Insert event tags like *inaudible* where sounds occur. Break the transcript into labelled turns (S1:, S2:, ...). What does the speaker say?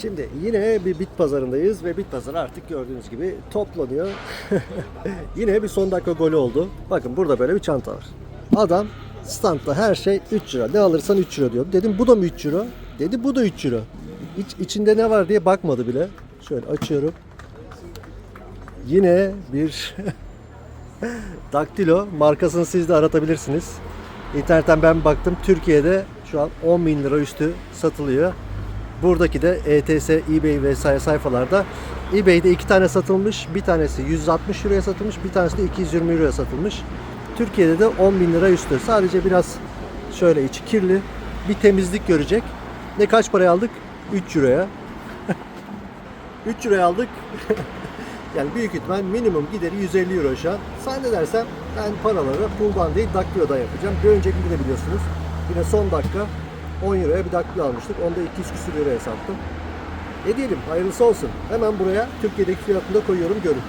S1: Şimdi yine bir bit pazarındayız ve bit pazarı artık gördüğünüz gibi toplanıyor. *laughs* yine bir son dakika golü oldu. Bakın burada böyle bir çanta var. Adam standta her şey 3 euro. Ne alırsan 3 euro diyor. Dedim bu da mı 3 euro? Dedi bu da 3 euro. İç, içinde ne var diye bakmadı bile. Şöyle açıyorum. Yine bir *laughs* Daktilo markasını siz de aratabilirsiniz. İnternetten ben baktım. Türkiye'de şu an 10 bin lira üstü satılıyor. Buradaki de ETS, eBay vesaire sayfalarda eBay'de iki tane satılmış. Bir tanesi 160 euroya satılmış. Bir tanesi de 220 euroya satılmış. Türkiye'de de 10 bin lira üstü. Sadece biraz şöyle içi kirli. Bir temizlik görecek. Ne kaç paraya aldık? 3 euroya. *laughs* 3 euroya aldık. *laughs* Yani büyük ihtimal minimum gideri 150 euro şu an. Zannedersem ben paraları puldan değil Daklio'dan yapacağım. Bir öncekinde de yine son dakika 10 euroya bir Daklio almıştık. Onu da 200 küsur euroya sattım. Ne diyelim hayırlısı olsun. Hemen buraya Türkiye'deki fiyatını da koyuyorum görün.